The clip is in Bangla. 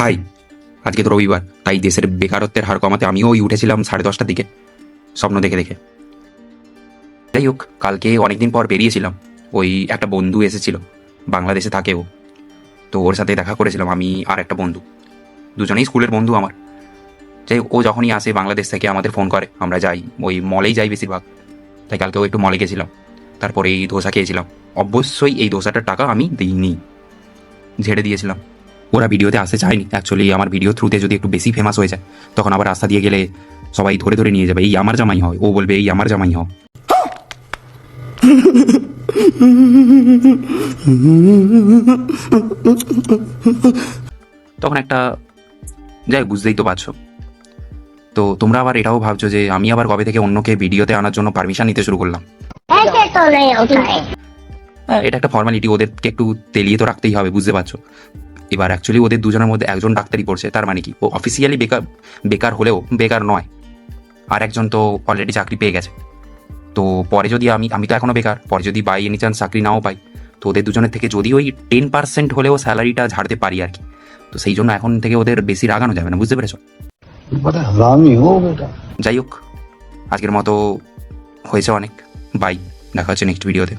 হাই, আজকে তো রবিবার, তাই দেশের বেকারত্বের হার কমাতে আমিও ওই উঠেছিলাম সাড়ে দশটার দিকে। স্বপ্ন দেখে দেখে। যাই হোক, কালকে অনেকদিন পর বেরিয়েছিলাম। ওই একটা বন্ধু এসেছিল, বাংলাদেশে থাকে ও। তো ওর সাথে দেখা করেছিলাম আমি আর একটা বন্ধু। দুজনেই স্কুলের বন্ধু আমার। যাই ও যখনই আসে বাংলাদেশ থেকে আমাদের ফোন করে, আমরা যাই। ওই মলেই যাই বেশিরভাগ। তাই কালকেও একটু মলে গেছিলাম। তারপরে এই ধোসা খেয়েছিলাম। অবশ্যই এই ধোসাটার টাকা আমি দিইনি। ঝেড়ে দিয়েছিলাম। ওরা ভিডিওতে আসতে চায়নি। অ্যাকচুয়ালি আমার ভিডিও থ্রুতে যদি একটু বেশি ফেমাস হয়ে যায় তখন আবার রাস্তা দিয়ে গেলে সবাই ধরে ধরে নিয়ে যাবে এই আমার জামাই হয়। ও বলবে এই আমার জামাই হয়। তখন একটা যাই বুঝতেই তো পারছ। তো তোমরা আবার এটাও ভাবছ যে আমি আবার কবে থেকে অন্যকে ভিডিওতে আনার জন্য পারমিশন নিতে শুরু করলাম? হ্যাঁ, এটা একটা ফর্মালিটি ওদেরকে একটু তেলিয়ে তো রাখতেই হবে বুঝতে পারছ। এবার অ্যাকচুয়ালি ওদের দুজনের মধ্যে একজন ডাক্তারি পড়ছে তার মানে কি? ও অফিসিয়ালি বেকার বেকার হলেও বেকার নয়। আর একজন তো অলরেডি চাকরি পেয়ে গেছে। তো পরে যদি আমি আমি তো এখনও বেকার পরে যদি বাই এনি চান্স চাকরি নাও পাই তো ওদের দুজনের থেকে যদি ওই টেন পার্সেন্ট হলেও স্যালারিটা ঝাড়তে পারি আর কি। তো সেই জন্য এখন থেকে ওদের বেশি রাগানো যাবে না বুঝতে পেরেছ? যাই হোক আজকের মতো হয়েছে অনেক। বাই দেখা হচ্ছে নেক্সট ভিডিওতে